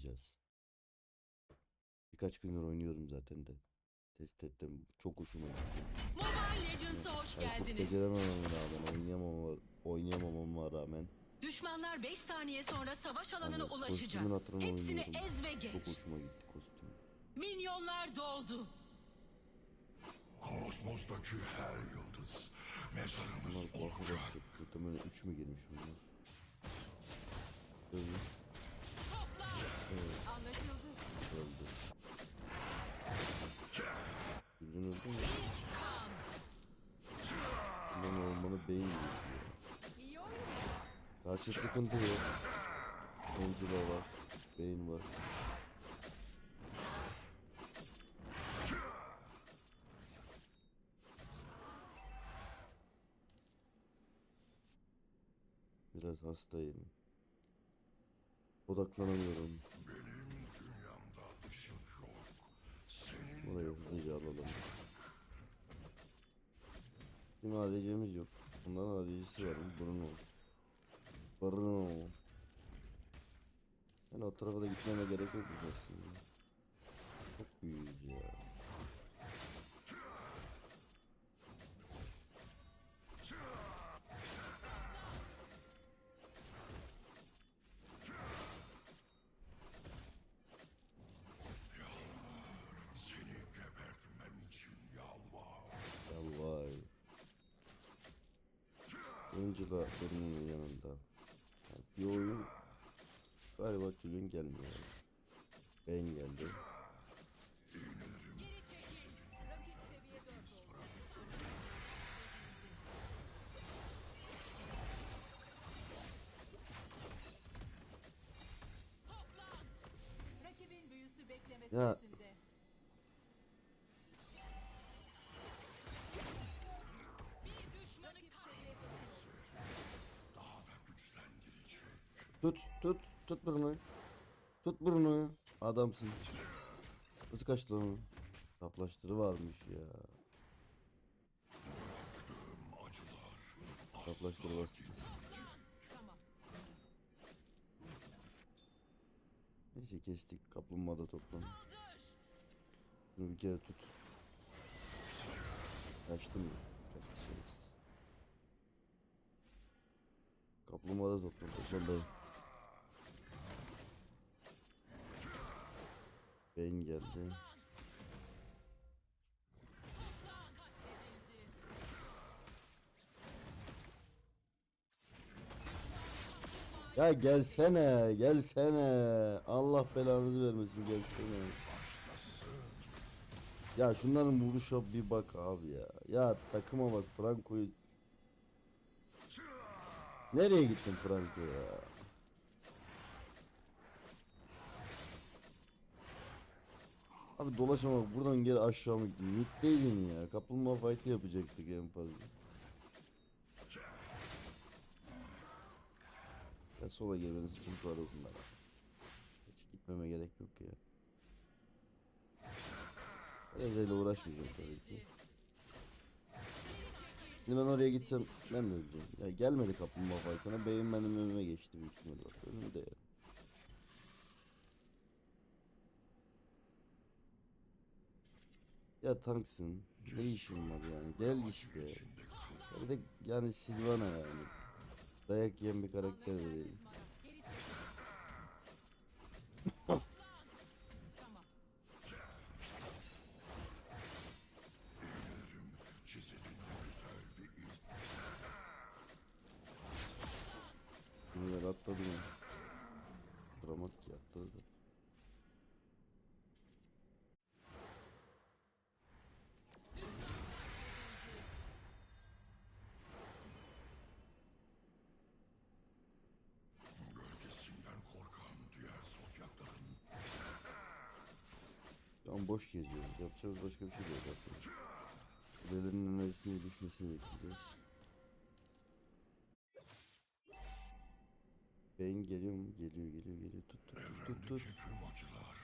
oynayacağız. Birkaç gündür oynuyorum zaten de. Test ettim. Çok hoşuma gitti. Mobile Legends'a hoş Yani çok geldiniz. beceremememe rağmen, oynayamamama, oynayamamama rağmen Düşmanlar 5 saniye sonra savaş alanına hani ulaşacak. Hepsini oynuyorum. ez ve Çok geç. hoşuma gitti kostüm. Minyonlar doldu. Kosmostaki her yıldız mezarımız Bunlar olacak. basacak. Muhtemelen 3 mü girmiş bunlar? Öldü. Öldü mü? Kan. Bundan olmanı beyin oyun. Karşı sıkıntı yok. Angela var. Beyin var. Biraz hastayım. Odaklanamıyorum. Benim Bizim ADC'miz yok. Bunların ADC'si var. Bruno. Bruno. Yani o tarafa da gitmeme gerek yok aslında. Oyuncu da Bruno'nun yanında. Yani bir oyun galiba çocuğun gelmiyor. Beyin geldi. Ya. Tut tut tut Bruno'yu. Tut Bruno'yu. Adamsın. Nasıl kaçtı lan o? Saplaştırı varmış ya. Saplaştırı bastı. Neyse kestik. Kaplumbağa da toplan. Saldır. Şunu bir kere tut. Kaçtı mı? Kaçtı şerefsiz. Kaplumbağa da toplan. Toplan dayı. Beyin geldi. Ya gelsene, gelsene. Allah belanızı vermesin gelsene. Ya şunların vuruşa bir bak abi ya. Ya takıma bak Franco'yu. Nereye gittin Franco ya? Abi dolaşma bak buradan geri aşağı mı gittin? Mid'deydin ya. Kaplumbağa fight'ı yapacaktık en fazla. Ya sola gelmenin sıkıntı var bunlar. Hiç gitmeme gerek yok ya. Ezeyle uğraşmayacağım tabii ki. Şimdi ben oraya gitsem ben de öleceğim. Ya gelmedi kaplumbağa fight'ına beyin benim önüme geçti büyük ihtimalle bak önümde ya. Ya tanksın. Ne işin var yani? Gel işte. Bir de yani Silvana yani. Dayak yiyen bir karakter de değil. Yer atladı mı? Dramatik atladı. Boş geziyoruz. Yapacağımız başka bir şey yok aslında. Kulelerin enerjisine düşmesini bekleyeceğiz. Beyin geliyor mu? Geliyor geliyor geliyor. Tut tut tut tut. tut. tüm acılar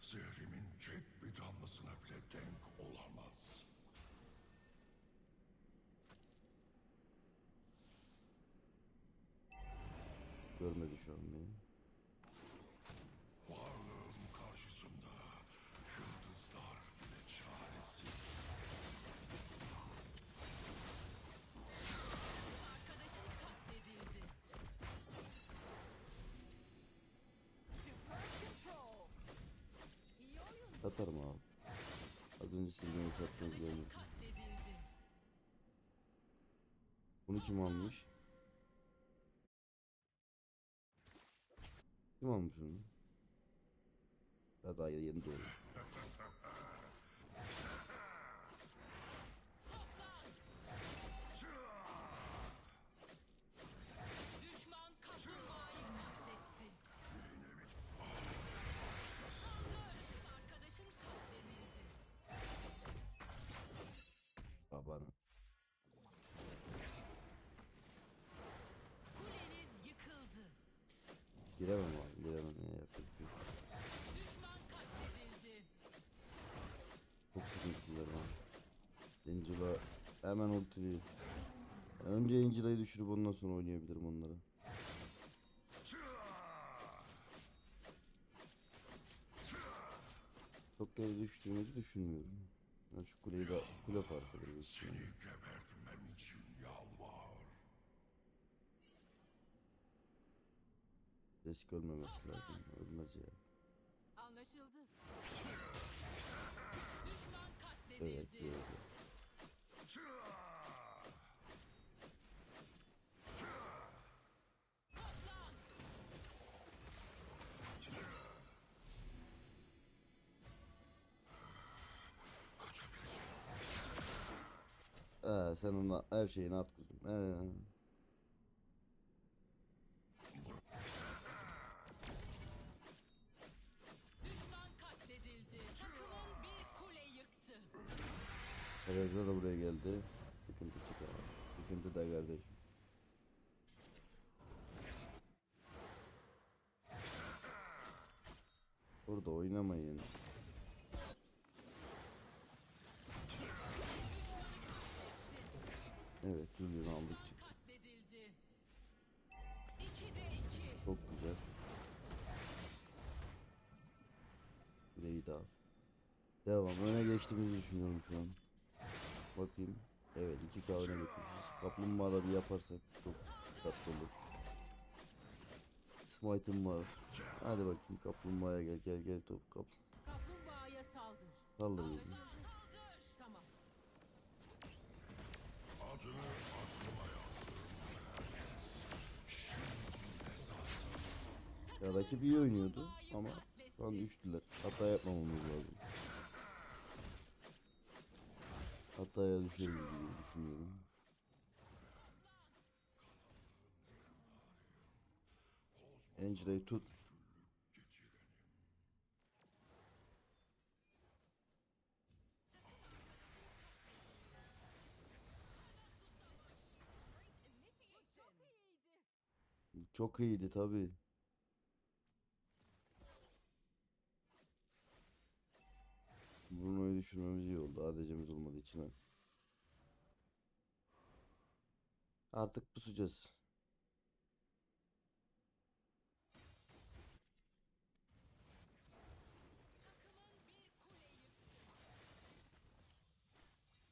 zehrimin tek bir damlasına bile denk olamaz. görmedi şu an oyun. Satarım abi. Az önce siz beni sattınız görmedim. Bunu kim almış? Kim almış onu? Ya daha yeni doğru. Giremem abi giremem ya yapacak bir şey. Çok sıkıntılar ha. Angela hemen ultili. Yani önce Angela'yı düşürüp ondan sonra oynayabilirim onları. Çok geri düştüğümüzü düşünmüyorum. Yani şu kuleyi de kule farkıdır Seni. Risk ölmemesi lazım. Ölmez ya. Anlaşıldı. Düşman katledildi. Evet. Toplan. Ee, sen ona her şeyini at kuzum. Ee, Tereza da buraya geldi. Sıkıntı çıkar. Sıkıntı da kardeşim. Burada oynamayın. Evet, Julian aldık çıktı. Çok güzel. Burayı. Devam. Öne geçtiğimizi düşünüyorum şu an. Bakayım. Evet, iki k öne geçmişiz. Kaplumbağa da bir yaparsak çok tatlı olur. Smite'ım var. Hadi bakayım kaplumbağaya gel gel gel top kap. Kaplumbağaya saldır. Saldır dedim. Saldır. Tamam. Adını aklıma. Ya rakip iyi oynuyordu ama şu an düştüler. Hata yapmamamız lazım. Hataya düşeriz gibi düşünüyorum. Angela'yı tut. Çok iyiydi tabi. Bruno'yu düşürmemiz iyi oldu. ADC'miz olmadığı için. Artık pusacağız.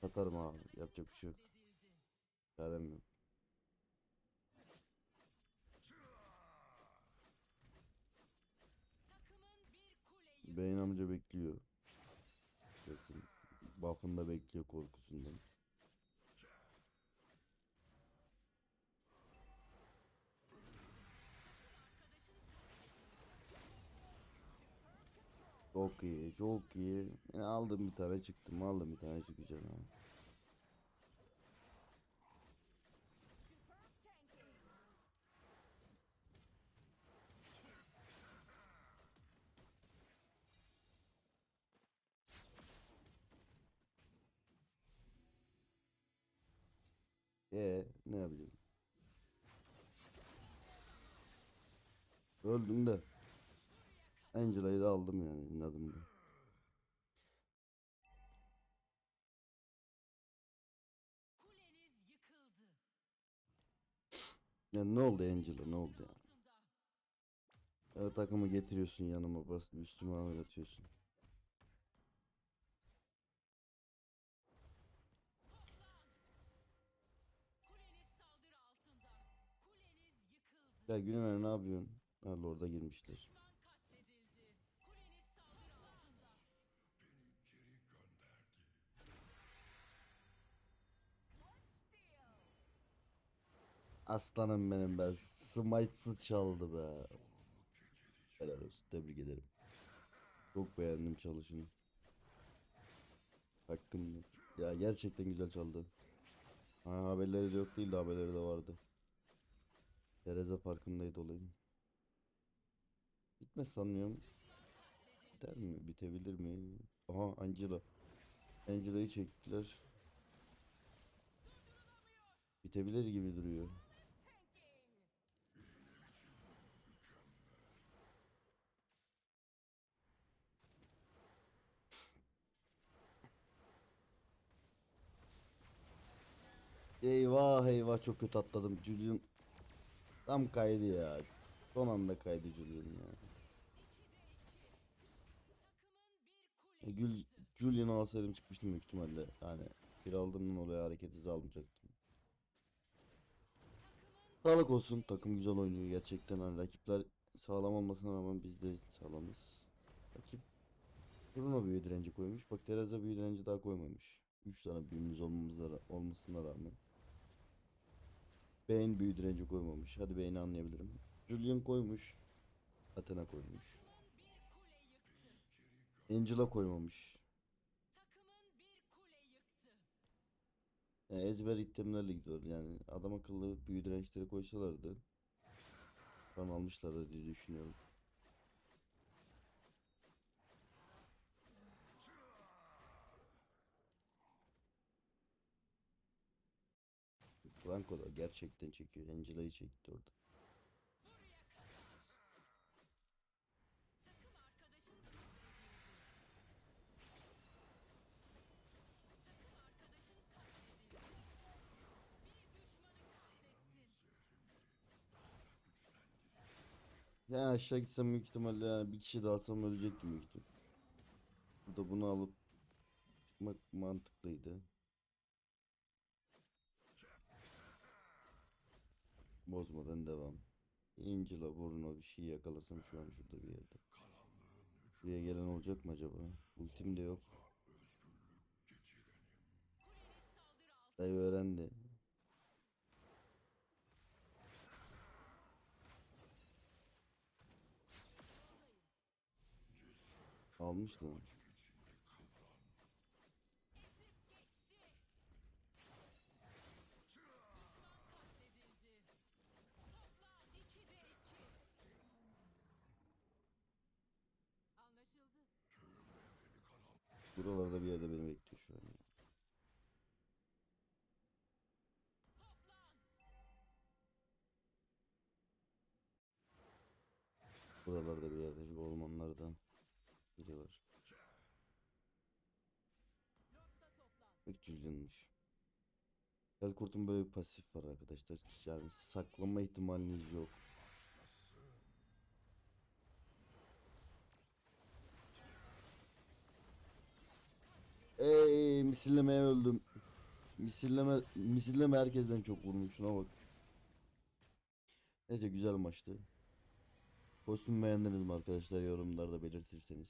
Satarım abi. Yapacak bir şey yok. Çarem yok. Beyin amca bekliyor. Buff'ını bekliyor korkusundan. Çok iyi, çok iyi. Yani aldım bir tane çıktım, aldım bir tane çıkacağım ha. Ee, ne yapacağım? Öldüm de. Angela'yı da aldım yani inadımda. Ya ne oldu Angela ne oldu ya? Altında. Ya takımı getiriyorsun yanıma bas üstüme amel Ya Günever ne yapıyorsun? Ha Lord'a altında. Aslanım benim be. Smite'sız çaldı be. Helal olsun. Tebrik ederim. Çok beğendim çalışını. Hakkım. Ya gerçekten güzel çaldı. Ha, haberleri de yok değil de haberleri de vardı. Tereza farkındaydı olayın. Bitmez sanmıyorum. Biter mi? Bitebilir mi? Aha Angela. Angela'yı çektiler. Bitebilir gibi duruyor. Eyvah eyvah çok kötü atladım. Julian tam kaydı ya. Son anda kaydı Julian ya. E, Gül, Julian'ı alsaydım çıkmıştım büyük ihtimalle. Yani bir aldığımdan oraya hareket hızı almayacaktım. Sağlık olsun. Takım güzel oynuyor gerçekten. Hani rakipler sağlam olmasına rağmen biz de sağlamız. Rakip Bruno büyü direnci koymuş. Bak Teresa büyü direnci daha koymamış. 3 tane büyümüz olmamıza, olmasına rağmen. Bane büyü direnci koymamış. Hadi Bane'i anlayabilirim. Julian koymuş. Athena koymuş. Angela koymamış. Yani ezber itemlerle gidiyor. Yani adam akıllı büyü dirençleri koysalardı. Ben almışlardı diye düşünüyorum. Franco da gerçekten çekiyor. Angela'yı çekti orada. Ya aşağı gitsem büyük ihtimalle yani bir kişi daha alsam ölecektim büyük ihtimal. Burada bunu alıp çıkmak mantıklıydı. Bozmadan devam. Angela, Bruno bir şey yakalasam şu an şurada bir yerde. Buraya gelen olacak mı acaba? Ultim de yok. Dayı öğrendi. Almış lan. Buralarda bir yerde beni bekliyor şu an. Buralarda bir yerde şu ormanlardan biri var. Toplan. Bak Julian'mış. Helkurt'un böyle bir pasif var arkadaşlar. Yani saklama ihtimaliniz yok. Misillemeye öldüm. Misilleme, misilleme herkesten çok vurmuş şuna bak. Neyse güzel maçtı. Kostüm beğendiniz mi arkadaşlar yorumlarda belirtirseniz.